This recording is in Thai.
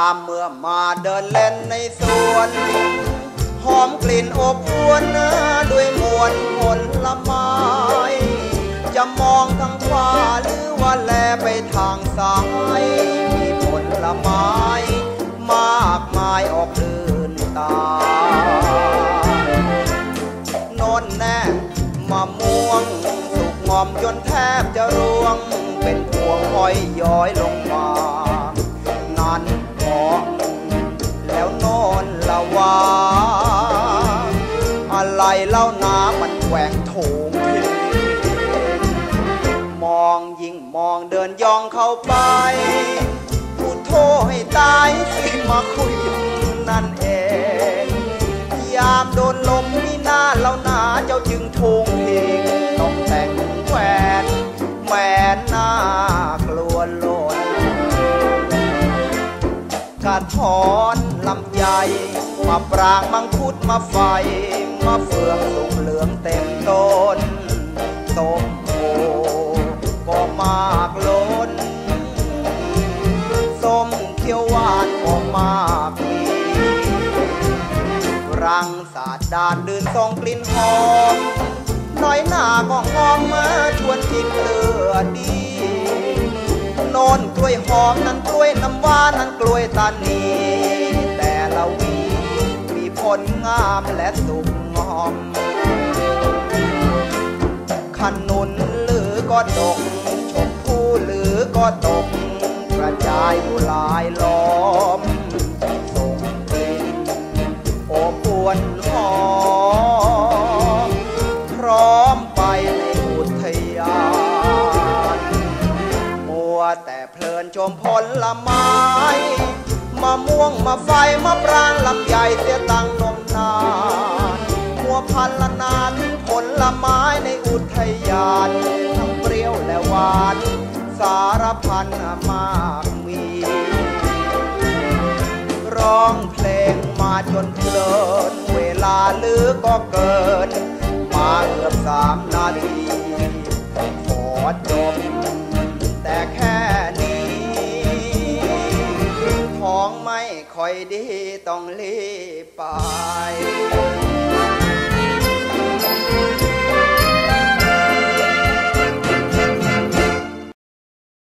ามเมื่อมาเดินเล่นในสวน หอมกลิ่นอบอวนด้วยมวลผลไม้จะมองทางขวาหรือว่าแลไปทางซ้ายมีผลไม้มากมายออกเดินตาโนนแน่มะม่วง สุกงอมจนแทบจะร่วง เป็นพวงห้อยย้อยลง วา อะไรเล่าน้ามันแหวงโถงทิ้งมองยิ่งมองเดินย่องเข้าไปพูดโทษให้ตายสิมาคุยนั่นเอง ยามโดนลมมีหน้าเล่าหนาเจ้าจึงทงเพลงต้องแต่งแหวนแหวนหน้ากลัวหล่นกระถอนลำใหญ่ มาปรางมังคุดมาไฟ มาเฟืองสุกเหลืองเต็มต้นต้มโอก็มากล้นส้มเขียวหวานก็มากมีรังสาดดานดื่นส่งกลิ่นหอมน้อยหน้าก็งอมมาชวนกินเลือดีโนนกล้วยหอมนั้นกล้วยน้ำว้านั้นกล้วยตานี มีผลงามและสุกงอมขนุนหรือก็ดกชมพู่หรือก็ตกกระจายอยู่หลายล้อมส่งกลิ่นโอบอวนหอมพร้อมไปในอุทยานมัวแต่เพลินชมผลไม้ มะม่วงมาไฟมะปรางลำใหญ่เสียตังนมนานมัวพันละนานผลละไม้ในอุทยาน ทั้งเปรี้ยวและหวาน สารพันมากมี ร้องเพลงมาจนเพลินเวลาหรือก็เกิน มาเกือบสามนาทีขอจบ ดีต้องรีบไป